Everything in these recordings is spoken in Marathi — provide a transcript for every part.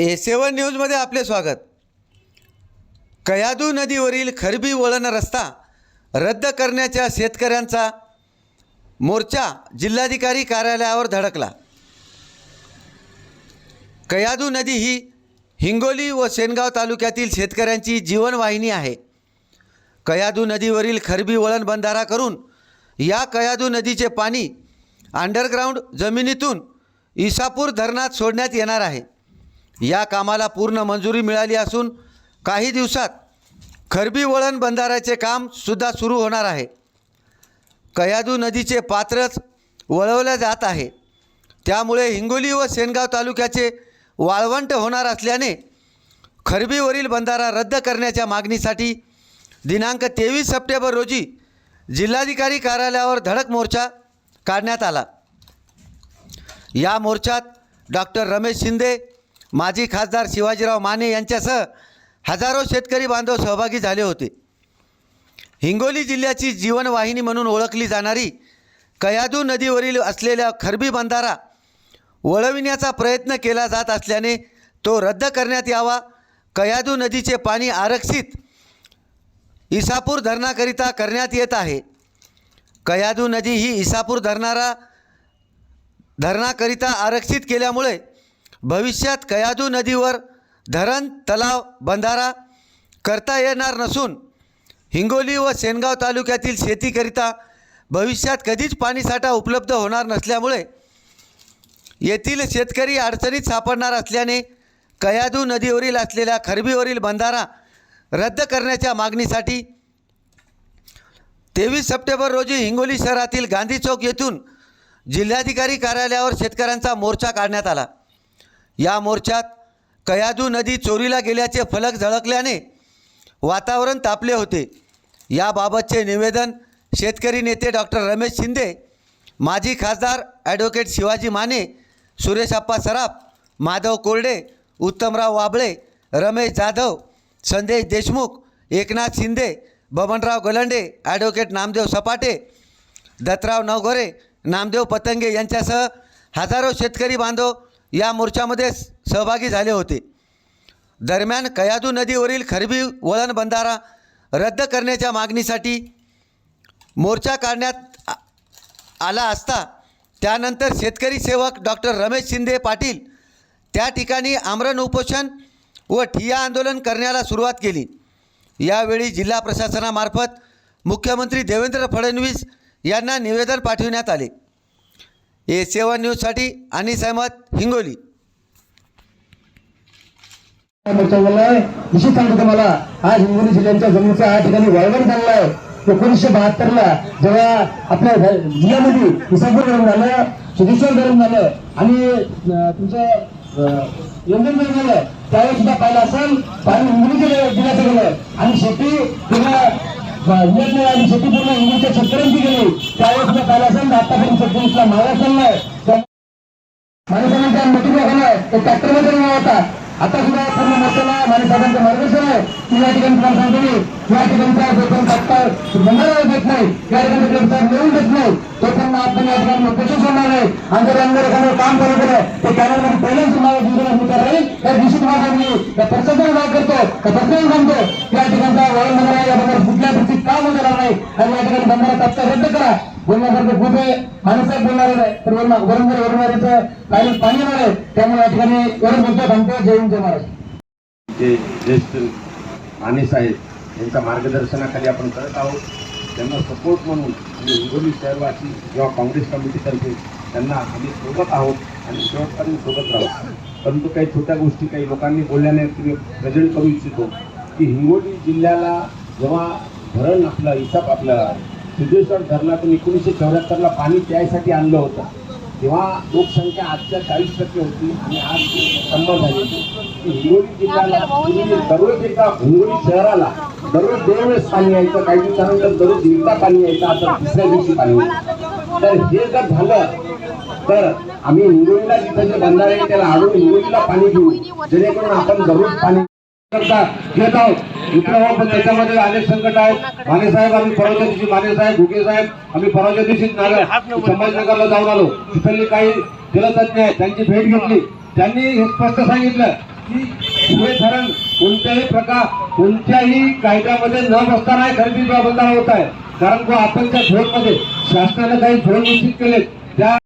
ए सेवन न्यूजमध्ये आपले स्वागत. कयादू नदीवरील खरबी वळण रस्ता रद्द करण्याच्या शेतकऱ्यांचा मोर्चा जिल्हाधिकारी कार्यालयावर धडकला. कयादू नदी ही हिंगोली व सेनगाव तालुक्यातील शेतकऱ्यांची जीवनवाहिनी आहे. कयादू नदीवरील खरबी वळण बंधारा करून या कयादू नदीचे पाणी अंडरग्राऊंड जमिनीतून इसापूर धरणात सोडण्यात येणार आहे. या कामाला पूर्ण मंजुरी मिळाली असून काही दिवसात खरबी वळण बंधाऱ्याचे काम सुद्धा सुरू होणार आहे. कयादू नदीचे पात्रच वळवलं जात आहे. त्यामुळे हिंगोली व सेनगाव तालुक्याचे वाळवंट होणार असल्याने खरबीवरील बंधारा रद्द करण्याच्या मागणीसाठी दिनांक तेवीस सप्टेंबर रोजी जिल्हाधिकारी कार्यालयावर धडक मोर्चा काढण्यात आला. या मोर्चात डॉक्टर रमेश शिंदे माजी खासदार शिवाजीराव माने यांच्यासह हजारो शेतकरी बांधव सहभागी झाले होते. हिंगोली जिल्ह्याची जीवनवाहिनी म्हणून ओळखली जाणारी कयादू नदीवरील असलेल्या खरबी बंधारा वळविण्याचा प्रयत्न केला जात असल्याने तो रद्द करण्यात यावा. कयादू नदीचे पाणी आरक्षित इसापूर धरणाकरिता करण्यात येत आहे. कयादू नदी ही इसापूर धरणारा धरणाकरिता आरक्षित केल्यामुळे भविष्यात कयादू नदीवर धरण तलाव बंधारा करता येणार नसून हिंगोली व सेनगाव तालुक्यातील शेतीकरिता भविष्यात कधीच पाणीसाठा उपलब्ध होणार नसल्यामुळे येथील शेतकरी अडचणीत सापडणार असल्याने कयादू नदीवरील असलेल्या खरबीवरील बंधारा रद्द करण्याच्या मागणीसाठी तेवीस सप्टेंबर रोजी हिंगोली शहरातील गांधी चौक येथून जिल्हाधिकारी कार्यालयावर शेतकऱ्यांचा मोर्चा काढण्यात आला. या मोर्चात कयादू नदी चोरीला गेल्याचे फलक झळकल्याने वातावरण तापले होते. याबाबतचे निवेदन शेतकरी नेते डॉक्टर रमेश शिंदे माजी खासदार ॲडव्होकेट शिवाजी माने सुरेश अप्पा सराफ माधव कोरडे उत्तमराव वाबळे रमेश जाधव संदेश देशमुख एकनाथ शिंदे बबनराव गलंडे ॲडव्होकेट नामदेव सपाटे दत्तराव नवघोरे नामदेव पतंगे यांच्यासह हजारो शेतकरी बांधव या मोर्चामध्ये सहभागी झाले होते. दरम्यान कयादू नदीवरील खरबी वळण बंधारा रद्द करण्याच्या मागणीसाठी मोर्चा काढण्यात आ- आला असता त्यानंतर शेतकरी सेवक डॉक्टर रमेश शिंदे पाटील त्या ठिकाणी आमरण उपोषण व ठिया आंदोलन करण्याला सुरुवात केली. यावेळी जिल्हा प्रशासनामार्फत मुख्यमंत्री देवेंद्र फडणवीस यांना निवेदन पाठविण्यात आले. ए सेवा न्यूजसाठी आणि सहमत हिंगोली. मोर्चा निश्चित सांगतो तुम्हाला हा हिंगोली जिल्ह्याच्या जमिनीचा या ठिकाणी वळवण झालेला आहे. एकोणीसशे बहात्तर ला जेव्हा आपल्या जिल्ह्यामध्ये इसापूर धरण झालं सुधीश्वर धरण झालं आणि तुमचं अं, यंजन धरण झालं त्यावेळेस सुद्धा पाहिलं असेल पाणी हिंगोली जिल्ह्याचं गेलं आणि शेती पूर्ण अं, जिल्ह्यातली आणि शेती पूर्ण हिंगोलीच्या शेतकऱ्यांची गेली. त्यावेळेस मी पाहिलं असेल आतापर्यंत शेतकरीला मागा चाललाय त्या- माणसांच्या मोठी झालाय तो ट्रॅक्टरमध्ये होता. आता सुद्धा पूर्ण मोर्चाला माणसाहेबांचं मार्गदर्शन आहे. की या ठिकाणी तुम्हाला सांगतो मी. या ठिकाणचा जोपर्यंत डॉक्टर बंधारा देत नाही. या ठिकाणी ग्रंथार मिळवून देत नाही. तोपर्यंत आपण या ठिकाणी उपोषण सोडणार आहे? आणि जर अंदर एखादं काम करत आहे ते कॅनलमध्ये पहिल्याच तुम्हाला जीवन भूमिका राहील त्या निश्चित तुम्हाला सांगली त्या प्रशासन माग करतो त्या प्रशासन सांगतो या ठिकाणचा वळण बंधारा या बंधारा कुठल्या परिस्थितीत काम होणार नाही. आणि या ठिकाणी बंधारा तात्काळ रद्द करा. बोलण्यासारखं खूप आहे. माणूसाहेब बोलणार आहे तर वरून वरून जर वरणारीचं पाणी पाणी येणार आहे. त्यामुळे या ठिकाणी वरून बोलतो सांगतो जय हिंद जय महाराष्ट्र. जे ज्येष्ठ माणूस आहेत यांच्या मार्गदर्शनाखाली आपण करत आहोत. त्यांना सपोर्ट म्हणून आम्ही हिंगोली शहरवासी किंवा काँग्रेस कमिटीतर्फे त्यांना आम्ही सोबत आहोत आणि शेवटपर्यंत सोबत राहू. परंतु काही छोट्या गोष्टी काही लोकांनी बोलल्याने तुम्ही प्रेझेंट करू इच्छितो की हिंगोली जिल्ह्याला जेव्हा धरण आपलं इसाप आपलं सिद्धेश्वर धरणातून एकोणीसशे चौऱ्याहत्तरला पाणी प्यायसाठी आणलं होतं तेव्हा लोकसंख्या आजच्या चाळीस टक्के होती आणि आज शंभर झाली. की हिंगोली जिल्ह्याला दररोज एकदा हिंगोली शहराला दररोज दोन वेळेस पाणी यायचं काही दिवसानंतर दररोज एकदा पाणी यायचं आता तिसऱ्या दिवशी पाणी यायचं. तर हे जर झालं तर आम्ही हिंगोलीला जिथं जे बंधारे आहे त्याला आणून हिंगोलीला पाणी घेऊ जेणेकरून आपण दररोज पाणी करता. घेत आहोत मित्र पण त्याच्यामध्ये अनेक संकट आहेत माने साहेब आम्ही परवाच्या दिवशी माने साहेब भुके साहेब आम्ही परवाच्या दिवशी संभाजीनगरला जाऊन आलो. तिथले काही जलतज्ञ आहेत त्यांची भेट घेतली. त्यांनी हे स्पष्ट सांगितलं की हे धरण कोणत्याही प्रकार कोणत्याही कायद्यामध्ये न बसताना खरेदी बंधारा होत आहे. कारण को आपण त्या झोनमध्ये शासनाने काही झोन निश्चित केले त्या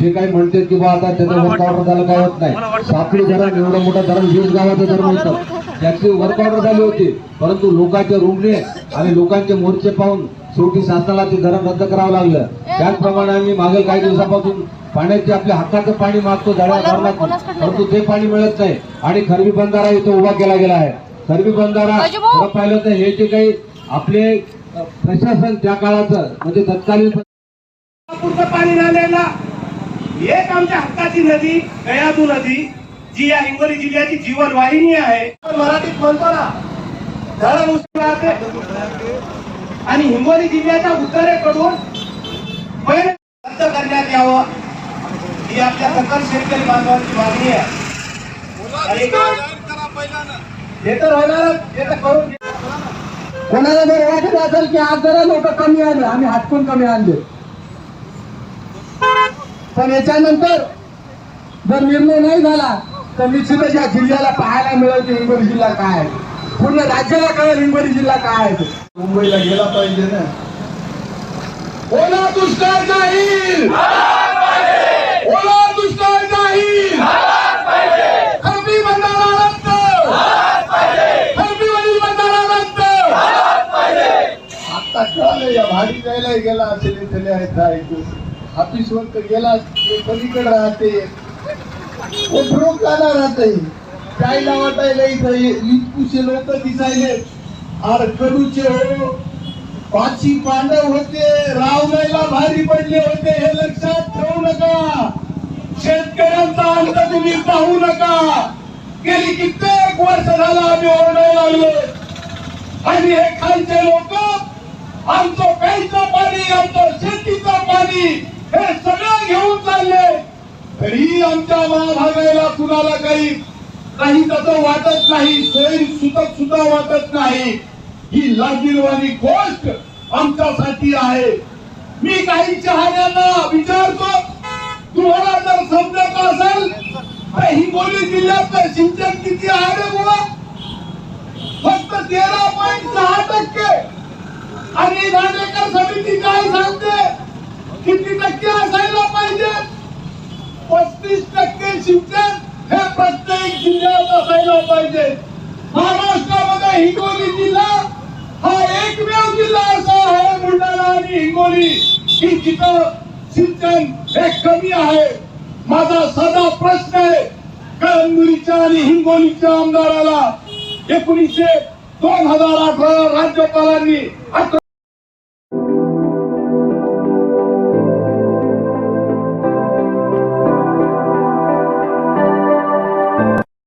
जे काही म्हणते की बा आता त्याचं वर्क ऑर्डर झालं काय होत नाही. सापडी धरण एवढं मोठं धरण वीस गावाचं धरण होतं. त्याची वर्क ऑर्डर झाली होती. परंतु लोकांचे रुमणे आणि लोकांचे मोर्चे पाहून शेवटी शासनाला ते धरण रद्द करावं लागलं. त्याचप्रमाणे आम्ही मागील काही दिवसापासून पाण्याचे आपल्या हक्काचं पाणी मागतो झाडा धरणात परंतु ते पाणी मिळत नाही. आणि खरबी बंधारा इथं उभा केला गेला आहे. खरबी बंधारा खरं पाहिलं तर हे जे काही आपले प्रशासन त्या काळाचं म्हणजे तत्कालीन पाणी नाल्याला एक आमच्या हक्काची नदी गयादू नदी जी या हिंगोली जिल्ह्याची जीवन वाहिनी आहे. मराठीत म्हणतो ना धरण राहते आणि हिंगोली जिल्ह्याच्या उत्तरेकडून रद्द करण्यात यावं ही आपल्या सकल शेतकरी बांधवांची मागणी आहे. हे तर होणारच हे तर करून कोणाला जर वाटत असेल की आज जरा लोक कमी आले आम्ही हटकून कमी आणले. पण याच्यानंतर जर निर्णय नाही झाला तर निश्चितच या जिल्ह्याला पाहायला मिळेल की हिंगोली जिल्हा काय आहे. पूर्ण राज्याला कळेल हिंगोली जिल्हा काय आहे ते. मुंबईला गेला पाहिजे ना. ओला दुष्काळ जाईल ओला दुष्काळ जाईल खरबी बंधारा रद्द. खरबी वडील बंधारा रद्द. आता कळालं या भाडी जायला गेला असेल इथले आहेत ऐकून ऑफिसवर तर गेला ते पलीकडे राहते. राहते कायला वाटायला इथं लिटकुशे लोक दिसायले. आर कडूचे हो. पाची पांडव होते रावणाला भारी पडले होते हे लक्षात ठेवू नका. शेतकऱ्यांचा अंत तुम्ही पाहू नका. गेली कित्येक वर्ष झाला आम्ही ओरडायला लागलो. आणि हे खालचे लोक आमचं प्यायचं पाणी आमचं शेतीचं पाणी हे सगळं घेऊन चालले. तरी आमच्या महाभागायला कुणाला काही काही तसं वाटत नाही सोयी सुतक सुद्धा वाटत नाही. ही लाजीरवाणी गोष्ट आमच्यासाठी आहे. मी काही चाहण्यांना विचारतो तुम्हाला जर समजत असेल तर हिंगोली जिल्ह्यातलं सिंचन किती आहे रे बुवा? फक्त तेरा पॉईंट सहा टक्के. आणि राणेकर समिती काय सांगते? किती टक्के असायला पाहिजे? पस्तीस टक्के सिंचन हे प्रत्येक जिल्ह्यात असायला पाहिजे. महाराष्ट्रामध्ये हिंगोली जिल्हा हा एकमेव जिल्हा असा आहे बुलढाणा आणि हिंगोली. की जिथं सिंचन हे कमी आहे. माझा साधा प्रश्न आहे कळमनुरीच्या आणि हिंगोलीच्या आमदाराला. एकोणीसशे दोन हजार अठरा राज्यपालांनी